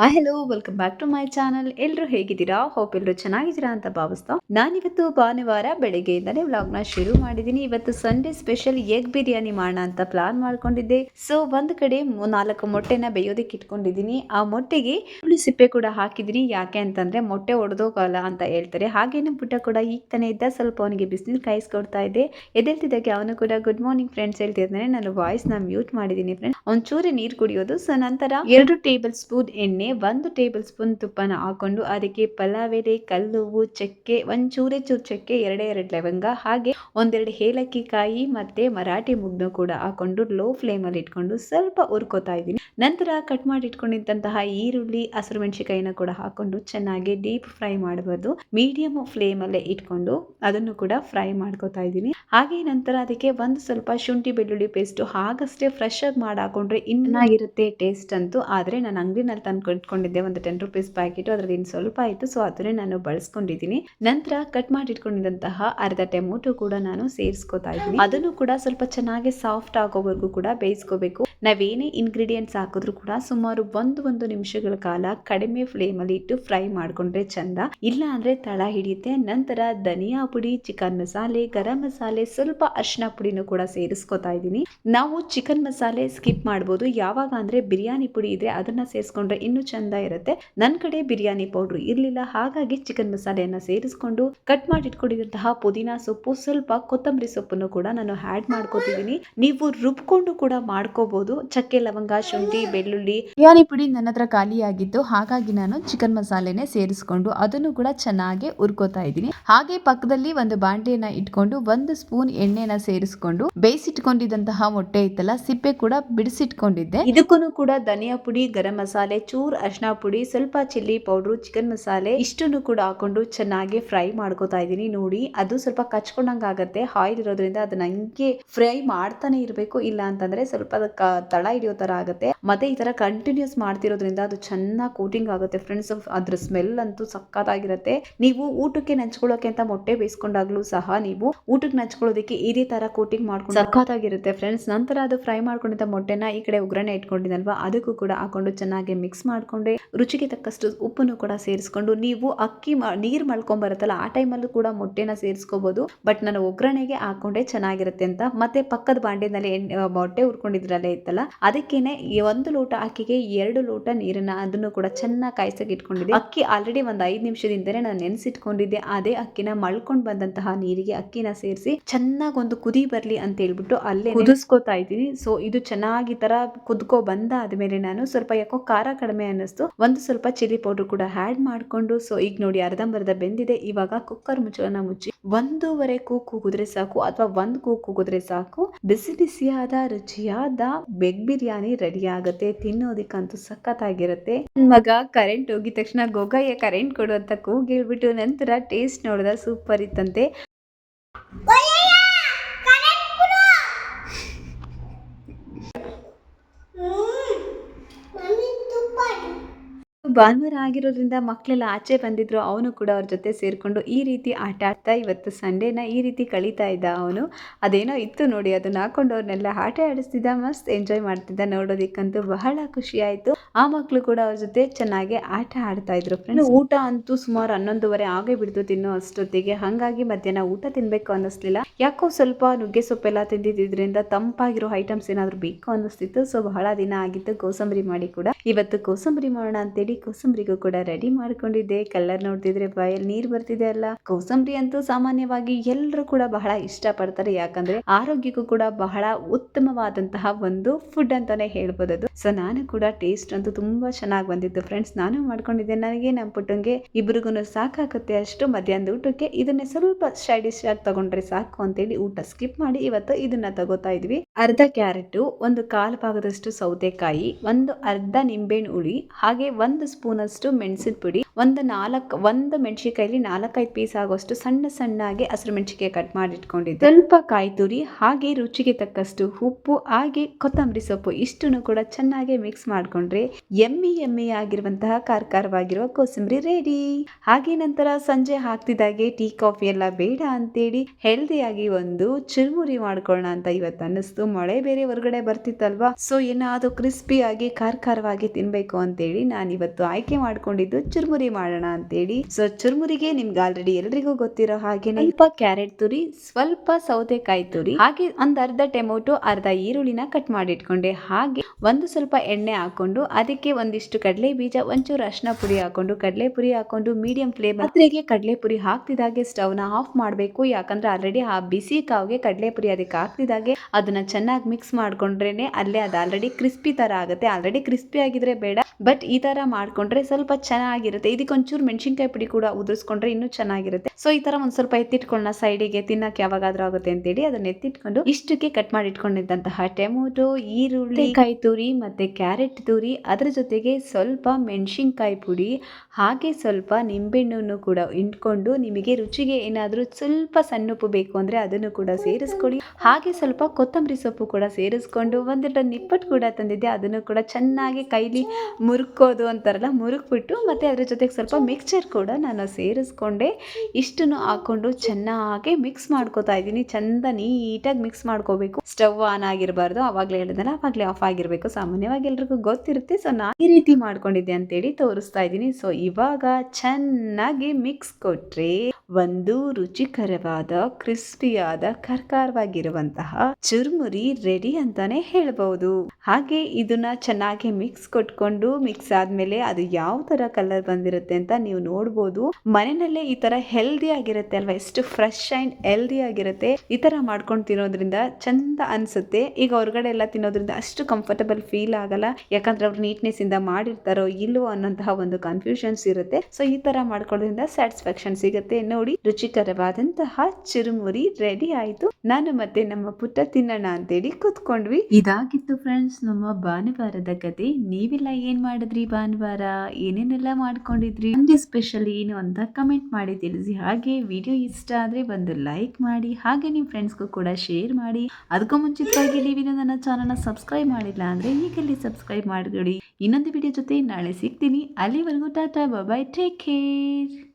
Hi hello welcome back to my channel ಎಲ್ಲರೂ ಹೇಗಿದ್ದೀರಾ? Hope ಎಲ್ಲರೂ ಚೆನ್ನಾಗಿದ್ದೀರಾ ಅಂತ ಭಾವಿಸ್ತಾ. ನಾನಿವತ್ತು ಭಾನುವಾರ ಬೆಳಗ್ಗೆಯಿಂದಲೇ ವ್ಲಾಗ್ನ ಶುರು ಮಾಡಿದ್ದೀನಿ ಇವತ್ತು ಸಂಡೇ ಸ್ಪೆಷಲ್ ಎಗ್ ಬಿರಿಯಾನಿ ಮಾಡೋಣ ಅಂತ ಪ್ಲಾನ್ ಮಾಡ್ಕೊಂಡಿದ್ದೆ. ಸೊ ಒಂದು ಕಡೆ ನಾಲ್ಕು ಮೊಟ್ಟೆನ ಬೇಯೋದಕ್ಕೆ ಇಟ್ಕೊಂಡಿದ್ದೀನಿ ಆ ಮೊಟ್ಟೆಗೆ ಹುಳಿ ಸಿಪ್ಪೆ ಕೂಡ ಹಾಕಿದ್ದೀನಿ ಯಾಕೆ ಅಂತಂದ್ರೆ ಮೊಟ್ಟೆ ಒಡೆದೋಗಲ್ಲ ಅಂತ ಹೇಳ್ತಾರೆ. ಹಾಗೇನೆ ಪುಟ್ಟ ಕೂಡ ಈಗ ತಾನೇ ಇದ್ದ. ಸ್ವಲ್ಪ ಅವನಿಗೆ ಬಿಸಿಲು ಕಾಯಿಸ್ಕೊಡ್ತಾ ಇದ್ದೆ. ಎದ್ದೇಳ್ತಿದ್ದಕ್ಕೆ ಅವನು ಕೂಡ ಗುಡ್ ಮಾರ್ನಿಂಗ್ ಫ್ರೆಂಡ್ಸ್ ಹೇಳ್ತಿದ್ದಾನೆ. ನಾನು ವಾಯ್ಸ್ನ ಮ್ಯೂಟ್ ಮಾಡಿದ್ದೀನಿ ಫ್ರೆಂಡ್ಸ್ ಒಂಚೂರು ನೀರು ಕುಡಿಯೋದು. ಸೊ ನಂತರ ಎರಡು ಟೇಬಲ್ ಸ್ಪೂನ್ ಎಣ್ಣೆ ಒಂದು ಟೇಬಲ್ ಸ್ಪೂನ್ ತುಪ್ಪನ ಹಾಕೊಂಡು ಅದಕ್ಕೆ ಪಲಾವ್ ಎಲೆ ಕಲ್ಲುವು ಚಕ್ಕೆ, ಒಂಚೂರೇ ಚೂರು ಚಕ್ಕೆ, ಎರಡೇ ಎರಡು ಲವಂಗ, ಹಾಗೆ ಒಂದೆರಡು ಏಲಕ್ಕಿ ಕಾಯಿ ಮತ್ತೆ ಮರಾಠಿ ಮುಗ್ನ ಕೂಡ ಹಾಕೊಂಡು ಲೋ ಫ್ಲೇಮ್ ಅಲ್ಲಿ ಇಟ್ಕೊಂಡು ಸ್ವಲ್ಪ ಹುರ್ಕೋತಾ ಇದ್ದೀನಿ. ನಂತರ ಕಟ್ ಮಾಡಿ ಇಟ್ಕೊಂಡಿದ್ದಂತಹ ಈರುಳ್ಳಿ, ಹಸಿರು ಮೆಣಸಿಕಾಯಿನ ಕೂಡ ಹಾಕೊಂಡು ಚೆನ್ನಾಗಿ ಡೀಪ್ ಫ್ರೈ ಮಾಡಬಹುದು ಮೀಡಿಯಂ ಫ್ಲೇಮ್ ಅಲ್ಲೇ ಇಟ್ಕೊಂಡು ಅದನ್ನು ಕೂಡ ಫ್ರೈ ಮಾಡ್ಕೋತಾ ಇದ್ದೀನಿ. ಹಾಗೆ ನಂತರ ಅದಕ್ಕೆ ಒಂದು ಸ್ವಲ್ಪ ಶುಂಠಿ ಬೆಳ್ಳುಳ್ಳಿ ಪೇಸ್ಟ್ ಹಾಗಷ್ಟೇ ಫ್ರೆಶ್ ಆಗಿ ಮಾಡಿ ಹಾಕೊಂಡ್ರೆ ಇನ್ನಾಗಿರುತ್ತೆ ಟೇಸ್ಟ್ ಅಂತೂ. ಆದರೆ ನಾನು ಅಂಗಡಿನಲ್ಲಿ ತಂದು ಇಟ್ಕೊಂಡಿದ್ದೆ ಒಂದು ಟೆನ್ ರುಪೀಸ್ ಪ್ಯಾಕೆಟ್ ಅದರಲ್ಲಿ ಇನ್ನು ಸ್ವಲ್ಪ ಆಯಿತು. ಸೊ ಅದನ್ನೇ ನಾನು ಬಳಸ್ಕೊಂಡಿದ್ದೀನಿ. ನಂತರ ಕಟ್ ಮಾಡಿ ಇಟ್ಕೊಂಡಿದ್ದಂತಹ ಅರ್ಧ ಟೆಮೋಟೊ ಕೂಡ ನಾನು ಸೇರಿಸ್ಕೋತಾ ಇದ್ದೀನಿ. ಅದನ್ನು ಕೂಡ ಸ್ವಲ್ಪ ಚೆನ್ನಾಗಿ ಸಾಫ್ಟ್ ಆಗೋವರೆಗೂ ಕೂಡ ಬೇಯಿಸ್ಕೋಬೇಕು. ನಾವೇನೇ ಇಂಗ್ರೀಡಿಯೆಂಟ್ಸ್ ಹಾಕಿದ್ರು ಕೂಡ ಸುಮಾರು ಒಂದು ಒಂದು ನಿಮಿಷಗಳ ಕಾಲ ಕಡಿಮೆ ಫ್ಲೇಮ್ ಅಲ್ಲಿ ಇಟ್ಟು ಫ್ರೈ ಮಾಡ್ಕೊಂಡ್ರೆ ಚಂದ. ಇಲ್ಲ ಅಂದ್ರೆ ತಳ ಹಿಡಿಯುತ್ತೆ. ನಂತರ ಧನಿಯಾ ಪುಡಿ ಚಿಕನ್ ಮಸಾಲೆ, ಗರಂ ಮಸಾಲೆ, ಸ್ವಲ್ಪ ಅರ್ಶಿನ ಪುಡಿನೂ ಕೂಡ ಸೇರಿಸ್ಕೊತಾ ಇದ್ದೀನಿ. ನಾವು ಚಿಕನ್ ಮಸಾಲೆ ಸ್ಕಿಪ್ ಮಾಡ್ಬೋದು. ಯಾವಾಗ ಅಂದ್ರೆ ಬಿರಿಯಾನಿ ಪುಡಿ ಇದ್ರೆ ಅದನ್ನ ಸೇರಿಸ್ಕೊಂಡ್ರೆ ಇನ್ನೂ ಚಂದ ಇರುತ್ತೆ. ನನ್ನ ಕಡೆ ಬಿರಿಯಾನಿ ಪೌಡ್ರ್ ಇರಲಿಲ್ಲ. ಹಾಗಾಗಿ ಚಿಕನ್ ಮಸಾಲೆಯನ್ನ ಸೇರಿಸ್ಕೊಂಡು ಕಟ್ ಮಾಡಿ ಪುದೀನಾ ಸೊಪ್ಪು, ಸ್ವಲ್ಪ ಕೊತ್ತಂಬರಿ ಸೊಪ್ಪನ್ನು ಕೂಡ ನಾನು ಆ್ಯಡ್ ಮಾಡ್ಕೋತಿದ್ದೀನಿ. ನೀವು ರುಬ್ಕೊಂಡು ಕೂಡ ಮಾಡ್ಕೋಬಹುದು ಚಕ್ಕೆ ಲವಂಗ ಶುಂಠಿ ಬೆಳ್ಳುಳ್ಳಿ. ಬಿರಿಯಾನಿ ಪುಡಿ ನನ್ನ ಹತ್ರ ಖಾಲಿಯಾಗಿತ್ತು. ಹಾಗಾಗಿ ನಾನು ಚಿಕನ್ ಮಸಾಲೆನೆ ಸೇರಿಸ್ಕೊಂಡು ಅದನ್ನು ಕೂಡ ಚೆನ್ನಾಗಿ ಉರ್ಕೋತಾ ಇದ್ದೀನಿ. ಹಾಗೆ ಪಕ್ಕದಲ್ಲಿ ಒಂದು ಬಾಂಡೆಯನ್ನ ಇಟ್ಕೊಂಡು ಒಂದು ಸ್ಪೂನ್ ಎಣ್ಣೆನ ಸೇರಿಸ್ಕೊಂಡು ಬೇಯಿಸಿಟ್ಕೊಂಡಿದ್ದಂತಹ ಮೊಟ್ಟೆ ಇತ್ತಲ್ಲ ಸಿಪ್ಪೆ ಕೂಡ ಬಿಡಿಸಿಟ್ಕೊಂಡಿದ್ದೆ. ಇದಕ್ಕೂ ಕೂಡ ಧನಿಯಾ ಪುಡಿ ಗರಂ ಮಸಾಲೆ ಚೂರ್ ಅರ್ಶಿನ ಪುಡಿ ಸ್ವಲ್ಪ ಚಿಲ್ಲಿ ಪೌಡ್ರು ಚಿಕನ್ ಮಸಾಲೆ ಇಷ್ಟನ್ನು ಕೂಡ ಹಾಕೊಂಡು ಚೆನ್ನಾಗಿ ಫ್ರೈ ಮಾಡ್ಕೋತಾ ಇದ್ದೀನಿ. ನೋಡಿ ಅದು ಸ್ವಲ್ಪ ಕಚ್ಕೊಂಡಂಗೆ ಆಗುತ್ತೆ ಆಯಿಲ್ ಇರೋದ್ರಿಂದ ಅದನ್ನ ಹಂಗೆ ಫ್ರೈ ಮಾಡ್ತಾನೆ ಇರಬೇಕು. ಇಲ್ಲ ಅಂತಂದ್ರೆ ಸ್ವಲ್ಪ ಅದಕ್ಕೆ ತಳ ಹಿಡಿಯೋ ತರ ಆಗುತ್ತೆ. ಮತ್ತೆ ಈ ತರ ಕಂಟಿನ್ಯೂಸ್ ಮಾಡ್ತಿರೋದ್ರಿಂದ ಅದು ಚೆನ್ನಾಗಿ ಕೋಟಿಂಗ್ ಆಗುತ್ತೆ ಫ್ರೆಂಡ್ಸ್ ಅದ್ರ ಸ್ಮೆಲ್ ಅಂತೂ ಸಕ್ಕತ್ತಾಗಿರುತ್ತೆ ನೀವು ಊಟಕ್ಕೆ ನೆಂಚ್ಕೊಳ್ಳೋಕೆ ಅಂತ ಮೊಟ್ಟೆ ಬೇಯಿಸ್ಕೊಂಡಾಗ್ಲೂ ಸಹ ನೀವು ಊಟಕ್ಕೆ ನೆಂಚ್ಕೊಳ್ಳೋದಕ್ಕೆ ಇದೇ ತರ ಕೋಟಿಂಗ್ ಮಾಡ್ಕೊಂಡು ಸಕ್ಕತ್ತಾಗಿರುತ್ತೆ ಫ್ರೆಂಡ್ಸ್ ನಂತರ ಅದು ಫ್ರೈ ಮಾಡ್ಕೊಂಡಿದ್ದ ಮೊಟ್ಟೆನ ಈ ಕಡೆ ಉಗ್ರಣೆ ಇಟ್ಕೊಂಡಿದ್ದಲ್ವಾ? ಅದಕ್ಕೂ ಕೂಡ ಹಾಕೊಂಡು ಚೆನ್ನಾಗಿ ಮಿಕ್ಸ್ ಮಾಡ್ಕೊಂಡೆ ರುಚಿಗೆ ತಕ್ಕಷ್ಟು ಉಪ್ಪನ್ನು ಕೂಡ ಸೇರಿಸ್ಕೊಂಡು ನೀವು ಅಕ್ಕಿ ನೀರು ಮಳ್ಕೊಂಡ್ ಬರುತ್ತಲ್ಲ ಆ ಟೈಮಲ್ಲೂ ಕೂಡ ಮೊಟ್ಟೆನ ಸೇರಿಸ್ಕೋಬಹುದು ಬಟ್ ನಾನು ಒಗ್ಗರಣೆಗೆ ಹಾಕೊಂಡೆ ಚೆನ್ನಾಗಿರುತ್ತೆ ಅಂತ. ಮತ್ತೆ ಪಕ್ಕದ ಬಾಂಡೆನಲ್ಲಿ ಮೊಟ್ಟೆ ಉರ್ಕೊಂಡಿದ್ರಲ್ಲೇ ಇತ್ತಲ್ಲ ಅದಕ್ಕೇನೆ ಈ ಒಂದು ಲೋಟ ಅಕ್ಕಿಗೆ ಎರಡು ಲೋಟ ನೀರನ್ನ ಅದನ್ನು ಕೂಡ ಚೆನ್ನಾಗಿ ಕಾಯಿಸಕ್ಕೆ ಇಟ್ಕೊಂಡಿದ್ದೆ. ಅಕ್ಕಿ ಆಲ್ರೆಡಿ ಒಂದು ಐದು ನಿಮಿಷದಿಂದಲೇ ನಾನು ನೆನೆಸಿಟ್ಕೊಂಡಿದ್ದೆ. ಅದೇ ಅಕ್ಕಿನ ಮಳ್ಕೊಂಡು ಬಂದಂತಹ ನೀರಿಗೆ ಅಕ್ಕಿನ ಸೇರಿಸಿ ಚೆನ್ನಾಗಿ ಒಂದು ಕುದಿ ಬರ್ಲಿ ಅಂತ ಹೇಳ್ಬಿಟ್ಟು ಅಲ್ಲೇ ಕುದಿಸ್ಕೋತಾ ಇದ್ದೀನಿ. ಸೊ ಇದು ಚೆನ್ನಾಗಿ ತರ ಕುದ್ಕೋ ಬಂದ ಆದ್ಮೇಲೆ ನಾನು ಸ್ವಲ್ಪ ಯಾಕೋ ಖಾರ ಕಡಿಮೆ ಅನ್ನಿಸ್ತು. ಒಂದು ಸ್ವಲ್ಪ ಚಿಲ್ಲಿ ಪೌಡರ್ ಕೂಡ ಆ್ಯಡ್ ಮಾಡ್ಕೊಂಡು ಸೊ ಈಗ ನೋಡಿ ಅರ್ಧಂಬರ್ಧ ಬೆಂದಿದೆ. ಇವಾಗ ಕುಕ್ಕರ್ ಮುಚ್ಚಳನ ಮುಚ್ಚಿ ಒಂದೂವರೆ ಕೂ ಕೂಗಿದ್ರೆ ಸಾಕು ಅಥವಾ ಒಂದು ಕೂ ಕೂಗಿದ್ರೆ ಸಾಕು. ಬಿಸಿ ಬಿಸಿಯಾದ ರುಚಿಯಾದ ಬೆಗ್ ಬಿರಿಯಾನಿ ರೆಡಿ ಆಗುತ್ತೆ. ತಿನ್ನೋದಿಕ್ಕಂತೂ ಸಖತ್ತಾಗಿರುತ್ತೆ. ಮಗ ಕರೆಂಟ್ ಹೋಗಿದ ತಕ್ಷಣ ಗೊಗಯ್ಯ ಕರೆಂಟ್ ಕೊಡು ಅಂತ ಕೂಗಿಳ್ಬಿಟ್ಟು ನಂತರ ಟೇಸ್ಟ್ ನೋಡಿದ ಸೂಪರ್ ಇತ್ತಂತೆ. ಭಾನುವಾರ ಆಗಿರೋದ್ರಿಂದ ಮಕ್ಕಳೆಲ್ಲ ಆಚೆ ಬಂದಿದ್ರು, ಅವನು ಕೂಡ ಅವ್ರ ಜೊತೆ ಸೇರಿಕೊಂಡು ಈ ರೀತಿ ಆಟ ಆಡ್ತಾ ಇವತ್ತು ಸಂಡೇನ ಈ ರೀತಿ ಕಳೀತಾ ಇದ್ದ ಅವನು. ಅದೇನೋ ಇತ್ತು ನೋಡಿ, ಅದನ್ನ ಹಾಕೊಂಡು ಅವ್ರನ್ನೆಲ್ಲ ಆಟ ಆಡಿಸ್ತಿದ್ದ, ಮಸ್ತ್ ಎಂಜಾಯ್ ಮಾಡ್ತಿದ್ದ ನೋಡೋದಿಕ್ಕಂತೂ ಬಹಳ ಖುಷಿ ಆಯಿತು. ಆ ಮಕ್ಕಳು ಕೂಡ ಅವ್ರ ಜೊತೆ ಚೆನ್ನಾಗಿ ಆಟ ಆಡ್ತಾ ಇದ್ರು ಫ್ರೆಂಡ್ಸ್ ಊಟ ಅಂತೂ ಸುಮಾರು ಹನ್ನೊಂದುವರೆ ಆಗೇ ಬಿಡ್ತು ತಿನ್ನೋ ಅಷ್ಟೊತ್ತಿಗೆ. ಹಾಗಾಗಿ ಮಧ್ಯಾಹ್ನ ಊಟ ತಿನ್ಬೇಕು ಅನ್ನಿಸ್ಲಿಲ್ಲ. ಯಾಕೋ ಸ್ವಲ್ಪ ನುಗ್ಗೆ ಸೊಪ್ಪೆಲ್ಲ ತಿಂದಿದ್ದರಿಂದ ತಂಪಾಗಿರೋ ಐಟಮ್ಸ್ ಏನಾದರೂ ಬೇಕು ಅನ್ನಿಸ್ತಿತ್ತು. ಸೊ ಬಹಳ ದಿನ ಆಗಿತ್ತು ಕೋಸಂಬರಿ ಮಾಡಿ ಕೂಡ. ಇವತ್ತು ಕೋಸಂಬರಿ ಮಾಡೋಣ ಅಂತೇಳಿ ಕೋಸಂಬರಿಗೂ ಕೂಡ ರೆಡಿ ಮಾಡ್ಕೊಂಡಿದ್ದೆ. ಕಲರ್ ನೋಡ್ತಿದ್ರೆ ಬಾಯಲ್ಲಿ ನೀರ್ ಬರ್ತಿದೆ ಅಲ್ಲ. ಕೋಸಂಬರಿ ಅಂತೂ ಸಾಮಾನ್ಯವಾಗಿ ಎಲ್ಲರೂ ಕೂಡ ಬಹಳ ಇಷ್ಟ ಪಡ್ತಾರೆ ಯಾಕಂದ್ರೆ ಆರೋಗ್ಯಕ್ಕೂ ಕೂಡ ಬಹಳ ಉತ್ತಮವಾದಂತಹ ಒಂದು ಫುಡ್ ಅಂತಾನೆ ಹೇಳ್ಬೋದು ಅದು ಸೊ ನಾನು ಕೂಡ ಟೇಸ್ಟ್ ಅಂತೂ ತುಂಬಾ ಚೆನ್ನಾಗಿ ಬಂದಿತ್ತು ಫ್ರೆಂಡ್ಸ್ ನಾನು ಮಾಡ್ಕೊಂಡಿದ್ದೆ. ನನಗೆ ನಮ್ಮ ಪುಟ್ಟಂಗೆ ಇಬ್ರಿಗೂ ಸಾಕಾಗುತ್ತೆ ಅಷ್ಟು ಮಧ್ಯಾಹ್ನದ ಊಟಕ್ಕೆ. ಇದನ್ನೇ ಸ್ವಲ್ಪ ಸ್ಟೈಲಿಶ್ ಆಗಿ ತಗೊಂಡ್ರೆ ಸಾಕು ಅಂತೇಳಿ ಊಟ ಸ್ಕಿಪ್ ಮಾಡಿ ಇವತ್ತು ಇದನ್ನ ತಗೋತಾ ಇದ್ವಿ. ಅರ್ಧ ಕ್ಯಾರೆಟ್, ಒಂದು ಕಾಲು ಭಾಗದಷ್ಟು ಸೌತೆಕಾಯಿ, ಒಂದು ಅರ್ಧ ನಿಂಬೆಹಣ್ಣು ಹುಳಿ, ಹಾಗೆ ಒಂದು ಸ್ಪೂನ್ ಅಷ್ಟು ಮೆಣಸಿನ ಪುಡಿ, ಒಂದು ನಾಲ್ಕು, ಒಂದು ಮೆಣಸಿನಕಾಯಲ್ಲಿ ನಾಲ್ಕೈದು ಪೀಸ್ ಆಗೋಷ್ಟು ಸಣ್ಣ ಸಣ್ಣಗೆ ಹಸಿರು ಮೆಣಸಿನಕಾಯಿ ಕಟ್ ಮಾಡಿ ಇಟ್ಕೊಂಡಿದ್ದೆ ಸ್ವಲ್ಪ ಕಾಯಿ ತುರಿ, ಹಾಗೆ ರುಚಿಗೆ ತಕ್ಕಷ್ಟು ಉಪ್ಪು, ಹಾಗೆ ಕೊತ್ತಂಬರಿ ಸೊಪ್ಪು ಇಷ್ಟನ್ನು ಕೂಡ ಚೆನ್ನಾಗಿ ಮಿಕ್ಸ್ ಮಾಡಿಕೊಂಡ್ರೆ ಎಮ್ಮಿ ಎಮ್ಮಿ ಆಗಿರುವಂತಹ ಕಾರ್ಕಾರವಾಗಿರುವ ಕೋಸಂಬರಿ ರೆಡಿ. ಹಾಗೆ ನಂತರ ಸಂಜೆ ಹಾಕ್ತಿದ್ದಾಗೆ ಟೀ ಕಾಫಿ ಎಲ್ಲ ಬೇಡ ಅಂತೇಳಿ ಹೆಲ್ದಿಯಾಗಿ ಒಂದು ಚುರುಮುರಿ ಮಾಡ್ಕೊಳ್ಳೋಣ ಅಂತ ಇವತ್ತು ಅನ್ನಿಸ್ತು. ಅನಿಸ್ತು ಮಳೆ ಬೇರೆ ಹೊರಗಡೆ ಬರ್ತಿತ್ತಲ್ವಾ? ಸೊ ಏನಾದ್ರು ಕ್ರಿಸ್ಪಿ ಆಗಿ ಖಾರ ಖಾರವಾಗಿ ತಿನ್ಬೇಕು ಅಂತೇಳಿ ನಾನು ಇವತ್ತು ಆಯ್ಕೆ ಮಾಡ್ಕೊಂಡಿದ್ದು ಚುರುಮುರಿ ಮಾಡೋಣ ಅಂತೇಳಿ. ಸೊ ಚುರುಮುರಿಗೆ ನಿಮ್ಗೆ ಆಲ್ರೆಡಿ ಎಲ್ರಿಗೂ ಗೊತ್ತಿರೋ ಹಾಗೆ ಸ್ವಲ್ಪ ಕ್ಯಾರೆಟ್ ತುರಿ, ಸ್ವಲ್ಪ ಸೌತೆಕಾಯಿ ತುರಿ, ಹಾಗೆ ಒಂದ್ ಅರ್ಧ ಟೊಮೊಟೊ, ಅರ್ಧ ಈರುಳ್ಳಿನ ಕಟ್ ಮಾಡಿಟ್ಕೊಂಡೆ. ಹಾಗೆ ಒಂದು ಸ್ವಲ್ಪ ಎಣ್ಣೆ ಹಾಕೊಂಡು ಅದಕ್ಕೆ ಒಂದಿಷ್ಟು ಕಡಲೆ ಬೀಜ ಒಂಚೂರು ಅರ್ಶಿನ ಪುಡಿ ಹಾಕೊಂಡು ಕಡಲೆ ಪುರಿ ಹಾಕೊಂಡು ಮೀಡಿಯಂ ಫ್ಲೇಮ್ ಅದ್ರಿಗೆ ಕಡಲೆ ಪುರಿ ಹಾಕ್ತಿದಾಗೆ ಸ್ಟವ್ನ ಆಫ್ ಮಾಡಬೇಕು. ಯಾಕಂದ್ರೆ ಆಲ್ರೆಡಿ ಆ ಬಿಸಿ ಕಾವ್ಗೆ ಕಡಲೆ ಪುರಿ ಅದಕ್ಕೆ ಹಾಕ್ತಿದಾಗೆ ಅದನ್ನ ಚೆನ್ನಾಗಿ ಮಿಕ್ಸ್ ಮಾಡಿಕೊಂಡ್ರೇ ಅಲ್ಲೇ ಅದು ಆಲ್ರೆಡಿ ಕ್ರಿಸ್ಪಿ ತರ ಆಗುತ್ತೆ. ಆಲ್ರೆಡಿ ಕ್ರಿಸ್ಪಿ ಆಗಿದ್ರೆ ಬೇಡ. ಬಟ್ ಈ ತರ ಮಾಡ್ಕೊಂಡ್ರೆ ಸ್ವಲ್ಪ ಚೆನ್ನಾಗಿರುತ್ತೆ. ಇದಕ್ಕೆ ಒಂಚೂರು ಮೆಣಸಿನ್ಕಾಯಿ ಪುಡಿ ಕೂಡ ಉದುರಿಸ್ಕೊಂಡ್ರೆ ಇನ್ನೂ ಚೆನ್ನಾಗಿರುತ್ತೆ. ಸೊ ಈ ತರ ಒಂದ್ ಸ್ವಲ್ಪ ಎತ್ತಿಟ್ಕೊಳ್ಳೋಣ. ಸೈಡಿಗೆ ತಿನ್ನಕ್ಕೆ ಯಾವಾಗಾದ್ರೂ ಆಗುತ್ತೆ ಅಂತೇಳಿ ಅದನ್ನ ಎತ್ತಿಟ್ಕೊಂಡು ಇಷ್ಟಕ್ಕೆ ಕಟ್ ಮಾಡಿ ಇಟ್ಕೊಂಡಿದ್ದಂತಹ ಟೊಮೊಟೊ ಈರುಳ್ಳಿ ಕಾಯಿ ತುರಿ ಮತ್ತೆ ಕ್ಯಾರೆಟ್ ತುರಿ ಅದ್ರ ಜೊತೆಗೆ ಸ್ವಲ್ಪ ಮೆಣಸಿನ್ಕಾಯಿ ಪುಡಿ ಹಾಗೆ ಸ್ವಲ್ಪ ನಿಂಬೆಹಣ್ಣನ್ನು ಕೂಡ ಇಟ್ಕೊಂಡು ನಿಮಗೆ ರುಚಿಗೆ ಏನಾದರೂ ಸ್ವಲ್ಪ ಸಣ್ಣ ಉಪ್ಪು ಬೇಕು ಅಂದ್ರೆ ಅದನ್ನು ಕೂಡ ಸೇರಿಸ್ಕೊಳ್ಳಿ. ಹಾಗೆ ಸ್ವಲ್ಪ ಕೊತ್ತಂಬರಿ ಸೊಪ್ಪು ಕೂಡ ಸೇರಿಸ್ಕೊಂಡು ಒಂದೆರಡು ನಿಪ್ಪಟ್ಟು ಕೂಡ ತಂದಿದ್ದೆ. ಅದನ್ನು ಕೂಡ ಚೆನ್ನಾಗಿ ಕೈಲಿ ಮುರುಕೋದು ಅಂತಾರಲ್ಲ, ಮುರುಕ್ಬಿಟ್ಟು ಮತ್ತೆ ಅದ್ರ ಜೊತೆಗೆ ಸ್ವಲ್ಪ ಮಿಕ್ಸ್ಚರ್ ಕೂಡ ನಾನು ಸೇರಿಸ್ಕೊಂಡೆ. ಇಷ್ಟನ್ನು ಹಾಕೊಂಡು ಚೆನ್ನಾಗಿ ಮಿಕ್ಸ್ ಮಾಡ್ಕೋತಾ ಇದ್ದೀನಿ. ಚಂದ ನೀಟಾಗಿ ಮಿಕ್ಸ್ ಮಾಡ್ಕೋಬೇಕು. ಸ್ಟವ್ ಆನ್ ಆಗಿರಬಾರ್ದು. ಆವಾಗಲೇ ಹೇಳಿದ್ನಲ್ಲ ಆವಾಗಲೇ ಆಫ್ ಆಗಿರಬೇಕು. ಸಾಮಾನ್ಯವಾಗಿ ಎಲ್ರಿಗೂ ಗೊತ್ತಿರುತ್ತೆ. ಸೊ ನಾನು ಈ ರೀತಿ ಮಾಡ್ಕೊಂಡಿದ್ದೆ ಅಂತೇಳಿ ತೋರಿಸ್ತಾ ಇದ್ದೀನಿ. ಸೊ ಇವಾಗ ಚೆನ್ನಾಗಿ ಮಿಕ್ಸ್ ಕೊಟ್ರೆ ಒಂದು ರುಚಿಕರವಾದ ಕ್ರಿಸ್ಪಿಯಾದ ಕರ್ಕಾರವಾಗಿರುವಂತಹ ಚುರುಮುರಿ ರೆಡಿ ಅಂತಾನೆ ಹೇಳ್ಬಹುದು ಹಾಗೆ ಇದನ್ನ ಚೆನ್ನಾಗಿ ಮಿಕ್ಸ್ ಕೊಟ್ಕೊಂಡು ಮಿಕ್ಸ್ ಆದ್ಮೇಲೆ ಅದು ಯಾವ ತರ ಕಲರ್ ಬಂದಿರುತ್ತೆ ಅಂತ ನೀವು ನೋಡ್ಬೋದು. ಮನೆಯಲ್ಲೇ ಈ ತರ ಹೆಲ್ದಿ ಆಗಿರುತ್ತೆ ಅಲ್ವಾ? ಎಷ್ಟು ಫ್ರೆಶ್ ಅಂಡ್ ಹೆಲ್ದಿ ಆಗಿರುತ್ತೆ. ಈ ತರ ಮಾಡ್ಕೊಂಡು ತಿನ್ನೋದ್ರಿಂದ ಚಂದ ಅನ್ಸುತ್ತೆ. ಈಗ ಹೊರಗಡೆ ಎಲ್ಲ ತಿನ್ನೋದ್ರಿಂದ ಅಷ್ಟು ಕಂಫರ್ಟಬಲ್ ಫೀಲ್ ಆಗಲ್ಲ. ಯಾಕಂದ್ರೆ ಅವ್ರು ನೀಟ್ನೆಸ್ ಇಂದ ಮಾಡಿರ್ತಾರೋ ಇಲ್ಲವೋ ಅನ್ನೋಂತಹ ಒಂದು ಕನ್ಫ್ಯೂಷನ್ಸ್ ಇರುತ್ತೆ. ಸೊ ಈ ತರ ಮಾಡ್ಕೊಳ್ಳೋದ್ರಿಂದ ಸ್ಯಾಟಿಸ್ಫ್ಯಾಕ್ಷನ್ ಸಿಗುತ್ತೆ. ನೋಡಿ, ರುಚಿಕರವಾದಂತಹ ಚಿರುಮುರಿ ರೆಡಿ ಆಯ್ತು. ನಾನು ಮತ್ತೆ ನಮ್ಮ ಪುಟ್ಟ ತಿನ್ನೋಣ ಅಂತೇಳಿ ಕೂತ್ಕೊಂಡ್ವಿ. ಇದಾಗಿತ್ತು ಫ್ರೆಂಡ್ಸ್ ನಮ್ಮ ಭಾನುವಾರದ ಕತೆ. ನೀವೆಲ್ಲ ಏನ್ ಮಾಡಿದ್ರಿ ಭಾನುವಾರ? ಏನೇನೆಲ್ಲ ಮಾಡ್ಕೊಂಡಿದ್ರಿ? ಸಂಡೇ ಸ್ಪೆಷಲ್ ಏನು ಅಂತ ಕಮೆಂಟ್ ಮಾಡಿ ತಿಳಿಸಿ. ಹಾಗೆ ವಿಡಿಯೋ ಇಷ್ಟ ಆದ್ರೆ ಬಂದು ಲೈಕ್ ಮಾಡಿ, ಹಾಗೆ ನಿಮ್ಮ ಫ್ರೆಂಡ್ಸ್ಗೂ ಕೂಡ ಶೇರ್ ಮಾಡಿ. ಅದಕ್ಕೂ ಮುಂಚಿತವಾಗಿ ನೀವು ನನ್ನ ಚಾನಲ್ನ ಸಬ್ಸ್ಕ್ರೈಬ್ ಮಾಡಿಲ್ಲ ಅಂದ್ರೆ ಈಗಲ್ಲಿ ಸಬ್ಸ್ಕ್ರೈಬ್ ಮಾಡಿಕೊಡಿ ಇನ್ನೊಂದು ವಿಡಿಯೋ ಜೊತೆ ನಾಳೆ ಸಿಗ್ತೀನಿ. ಅಲ್ಲಿವರೆಗೂ ಟಾಟಾ ಬಾಯ್ ಟೇಕ್ ಕೇರ್